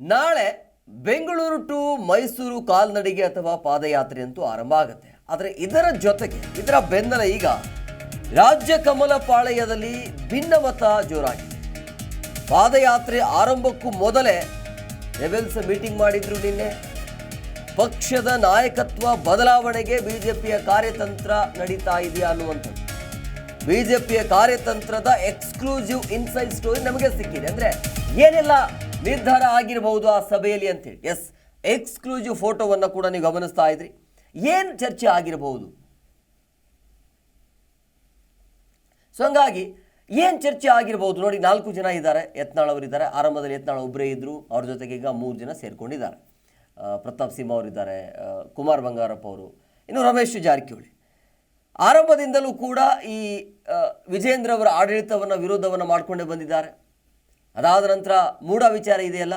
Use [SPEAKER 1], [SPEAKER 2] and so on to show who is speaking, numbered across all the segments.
[SPEAKER 1] ನಾಳೆ ಬೆಂಗಳೂರು ಟು ಮೈಸೂರು ಕಾಲ್ನಡಿಗೆ ಅಥವಾ ಪಾದಯಾತ್ರೆ ಅಂತೂ ಆರಂಭ ಆಗುತ್ತೆ. ಆದರೆ ಇದರ ಜೊತೆಗೆ, ಇದರ ಬೆನ್ನಲ ಈಗ ರಾಜ್ಯ ಕಮಲ ಪಾಳಯದಲ್ಲಿ ಭಿನ್ನಮತ ಜೋರಾಗಿದೆ. ಪಾದಯಾತ್ರೆ ಆರಂಭಕ್ಕೂ ಮೊದಲೇ ರೆಬೆಲ್ಸ್ ಮೀಟಿಂಗ್ ಮಾಡಿದ್ರು ನಿನ್ನೆ. ಪಕ್ಷದ ನಾಯಕತ್ವ ಬದಲಾವಣೆಗೆ ಬಿಜೆಪಿಯ ಕಾರ್ಯತಂತ್ರ ನಡೀತಾ ಇದೆಯಾ ಅನ್ನುವಂಥದ್ದು. ಬಿಜೆಪಿಯ ಕಾರ್ಯತಂತ್ರದ ಎಕ್ಸ್ಕ್ಲೂಸಿವ್ ಇನ್ಸೈಡ್ ಸ್ಟೋರಿ ನಮಗೆ ಸಿಕ್ಕಿದೆ. ಅಂದರೆ ಏನೆಲ್ಲ ನಿರ್ಧಾರ ಆಗಿರಬಹುದು ಆ ಸಭೆಯಲ್ಲಿ ಅಂತೇಳಿ. ಎಸ್ ಎಕ್ಸ್ಕ್ಲೂಸಿವ್ ಫೋಟೋವನ್ನು ಕೂಡ ನೀವು ಗಮನಿಸ್ತಾ ಇದ್ರಿ. ಏನು ಚರ್ಚೆ ಆಗಿರಬಹುದು? ಸೊ ಹಂಗಾಗಿ ಏನು ಚರ್ಚೆ ಆಗಿರ್ಬೋದು ನೋಡಿ, ನಾಲ್ಕು ಜನ ಇದ್ದಾರೆ. ಯತ್ನಾಳ್ ಅವರಿದ್ದಾರೆ ಆರಂಭದಲ್ಲಿ ಯತ್ನಾಳ್ ಒಬ್ಬರೇ ಇದ್ದರು ಅವ್ರ ಜೊತೆಗೆ ಈಗ ಮೂರು ಜನ ಸೇರಿಕೊಂಡಿದ್ದಾರೆ. ಪ್ರತಾಪ್ ಸಿಂಹ ಅವರಿದ್ದಾರೆ ಕುಮಾರ್ ಬಂಗಾರಪ್ಪ ಅವರು. ಇನ್ನು ರಮೇಶ್ ಜಾರಕಿಹೊಳಿ. ಆರಂಭದಿಂದಲೂ ಕೂಡ ಈ ವಿಜೇಂದ್ರ ಅವರ ಆಡಳಿತವನ್ನು, ವಿರೋಧವನ್ನು ಮಾಡಿಕೊಂಡೇ ಬಂದಿದ್ದಾರೆ. ಅದಾದ ನಂತರ ಮೂಢ ವಿಚಾರ ಇದೆಯಲ್ಲ?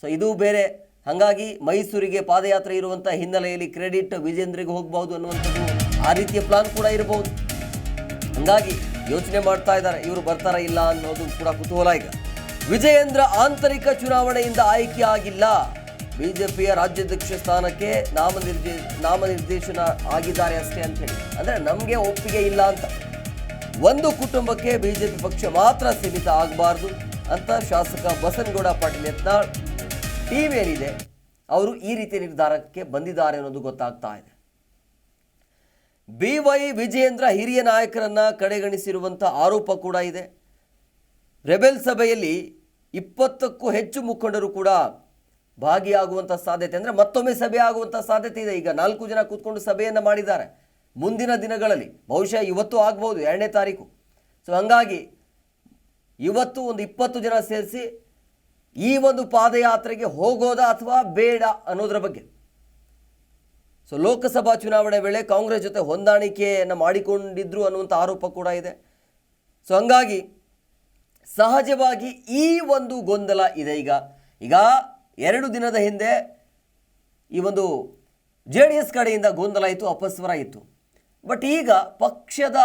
[SPEAKER 1] ಸೊ ಇದು ಬೇರೆ. ಹಾಗಾಗಿ ಮೈಸೂರಿಗೆ ಪಾದಯಾತ್ರೆ ಇರುವಂಥ ಹಿನ್ನೆಲೆಯಲ್ಲಿ ಕ್ರೆಡಿಟ್ ವಿಜೇಂದ್ರಿಗೆ ಹೋಗಬಹುದು ಅನ್ನುವಂಥದ್ದು ಆ ರೀತಿಯ ಪ್ಲಾನ್ ಕೂಡ ಇರಬಹುದು. ಹಂಗಾಗಿ ಯೋಚನೆ ಮಾಡ್ತಾ ಇದ್ದಾರೆ. ಇವರು ಬರ್ತಾರ ಇಲ್ಲ ಅನ್ನೋದು ಕೂಡ ಕುತೂಹಲ ಈಗ. ವಿಜಯೇಂದ್ರ ಆಂತರಿಕ ಚುನಾವಣೆಯಿಂದ ಆಯ್ಕೆ ಆಗಿಲ್ಲ. ಬಿಜೆಪಿಯ ರಾಜ್ಯಾಧ್ಯಕ್ಷ ಸ್ಥಾನಕ್ಕೆ ನಾಮನಿರ್ದೇ, ನಾಮನಿರ್ದೇಶನ ಆಗಿದ್ದಾರೆ ಅಷ್ಟೇ ಅಂತ ಹೇಳಿ. ಅಂದ್ರೆ ನಮಗೆ ಒಪ್ಪಿಗೆ ಇಲ್ಲ ಅಂತ. ಒಂದು ಕುಟುಂಬಕ್ಕೆ ಬಿಜೆಪಿ ಪಕ್ಷ ಮಾತ್ರ ಸೀಮಿತ ಆಗಬಾರ್ದು. ಅಂತ ಶಾಸಕ ಬಸನಗೌಡ ಪಾಟೀಲ್ ಯತ್ನಾಳ್ ಟೀಮ್ ಏನಿದೆ, ಅವರು ಈ ರೀತಿಯ ನಿರ್ಧಾರಕ್ಕೆ ಬಂದಿದ್ದಾರೆ ಅನ್ನೋದು ಗೊತ್ತಾಗ್ತಾ ಇದೆ. ಬಿ ವೈ ವಿಜಯೇಂದ್ರ ಹಿರಿಯ ನಾಯಕರನ್ನ ಕಡೆಗಣಿಸಿರುವಂಥ ಆರೋಪ ಕೂಡ ಇದೆ. ರೆಬೆಲ್ ಸಭೆಯಲ್ಲಿ ಇಪ್ಪತ್ತಕ್ಕೂ ಹೆಚ್ಚು ಮುಖಂಡರು ಕೂಡ ಭಾಗಿಯಾಗುವಂಥ ಸಾಧ್ಯತೆ ಅಂದರೆ ಮತ್ತೊಮ್ಮೆ ಸಭೆ ಆಗುವಂಥ ಸಾಧ್ಯತೆ ಇದೆ. ಈಗ ನಾಲ್ಕು ಜನ ಕೂತ್ಕೊಂಡು ಸಭೆಯನ್ನು ಮಾಡಿದ್ದಾರೆ. ಮುಂದಿನ ದಿನಗಳಲ್ಲಿ, ಬಹುಶಃ ಇವತ್ತು ಆಗ್ಬೋದು, ಎರಡನೇ ತಾರೀಕು. ಸೊ ಹಂಗಾಗಿ ಇವತ್ತು ಒಂದು ಇಪ್ಪತ್ತು ಜನ ಸೇರಿಸಿ ಈ ಒಂದು ಪಾದಯಾತ್ರೆಗೆ ಹೋಗೋದಾ ಅಥವಾ ಬೇಡ ಅನ್ನೋದರ ಬಗ್ಗೆ. ಸೊ ಲೋಕಸಭಾ ಚುನಾವಣೆ ವೇಳೆ ಕಾಂಗ್ರೆಸ್ ಜೊತೆ ಹೊಂದಾಣಿಕೆಯನ್ನು ಮಾಡಿಕೊಂಡಿದ್ರು ಅನ್ನುವಂಥ ಆರೋಪ ಕೂಡ ಇದೆ. ಸೊ ಹಂಗಾಗಿ ಸಹಜವಾಗಿ ಈ ಒಂದು ಗೊಂದಲ ಇದೆ ಈಗ. ಈಗ ಎರಡು ದಿನದ ಹಿಂದೆ ಈ ಒಂದು ಜೆ ಡಿ ಎಸ್ ಕಡೆಯಿಂದ ಗೊಂದಲ ಇತ್ತು, ಅಪಸ್ವರ ಇತ್ತು. ಬಟ್ ಈಗ ಪಕ್ಷದ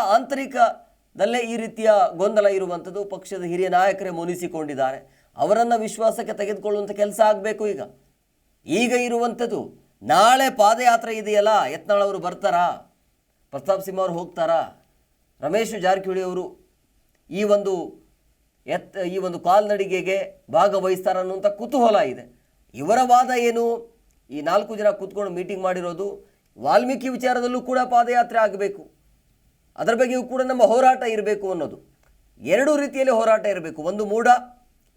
[SPEAKER 1] ಆಂತರಿಕದಲ್ಲೇ ಈ ರೀತಿಯ ಗೊಂದಲ ಇರುವಂಥದ್ದು ಪಕ್ಷದ ಹಿರಿಯ ನಾಯಕರೇ ಮುನಿಸಿಕೊಂಡಿದ್ದಾರೆ. ಅವರನ್ನು ವಿಶ್ವಾಸಕ್ಕೆ ತೆಗೆದುಕೊಳ್ಳುವಂಥ ಕೆಲಸ ಆಗಬೇಕು ಈಗ. ಈಗ ಇರುವಂಥದ್ದು ನಾಳೆ ಪಾದಯಾತ್ರೆ ಇದೆಯಲ್ಲ, ಯತ್ನಾಳ್ ಅವರು ಬರ್ತಾರಾ? ಪ್ರತಾಪ್ ಸಿಂಹ ಅವರು ಹೋಗ್ತಾರಾ? ರಮೇಶ್ ಜಾರಕಿಹೊಳಿ ಅವರು ಈ ಒಂದು ಎತ್ ಈ ಒಂದು ಕಾಲ್ನಡಿಗೆಗೆ ಭಾಗವಹಿಸ್ತಾರ ಅನ್ನುವಂಥ ಕುತೂಹಲ ಇದೆ. ಇವರ ವಾದ ಏನು? ಈ ನಾಲ್ಕು ಜನ ಕೂತ್ಕೊಂಡು ಮೀಟಿಂಗ್ ಮಾಡಿರೋದು ವಾಲ್ಮೀಕಿ ವಿಚಾರದಲ್ಲೂ ಕೂಡ ಪಾದಯಾತ್ರೆ ಆಗಬೇಕು. ಅದರ ಬಗ್ಗೆಯೂ ಕೂಡ ನಮ್ಮ ಹೋರಾಟ ಇರಬೇಕು ಅನ್ನೋದು. ಎರಡು ರೀತಿಯಲ್ಲಿ ಹೋರಾಟ ಇರಬೇಕು. ಒಂದು ಮೂಢ,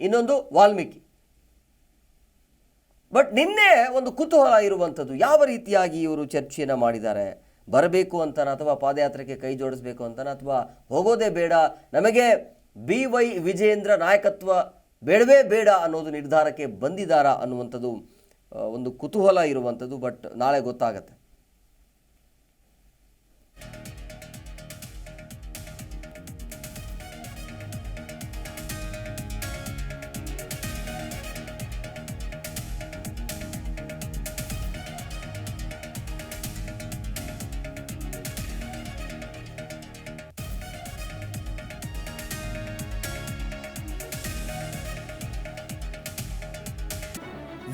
[SPEAKER 1] ಇನ್ನೊಂದು ವಾಲ್ಮೀಕಿ. ಬಟ್ ನಿನ್ನೆ ಒಂದು ಕುತೂಹಲ ಇರುವಂಥದ್ದು. ಯಾವ ರೀತಿಯಾಗಿ ಇವರು ಚರ್ಚೆಯನ್ನು ಮಾಡಿದ್ದಾರೆ? ಬರಬೇಕು ಅಂತನ ಅಥವಾ ಪಾದಯಾತ್ರೆಗೆ ಕೈ ಜೋಡಿಸ್ಬೇಕು ಅಂತನ ಅಥವಾ ಹೋಗೋದೇ ಬೇಡ? ನಮಗೆ ಬಿ ವೈ ವಿಜಯೇಂದ್ರ ನಾಯಕತ್ವ ಬೇಡವೇ ಬೇಡ ಅನ್ನೋದು ನಿರ್ಧಾರಕ್ಕೆ ಬಂದಿದ್ದಾರಾ ಅನ್ನುವಂಥದ್ದು ಒಂದು ಕುತೂಹಲ ಇರುವಂಥದ್ದು ಬಟ್ ನಾಳೆ ಗೊತ್ತಾಗತ್ತೆ.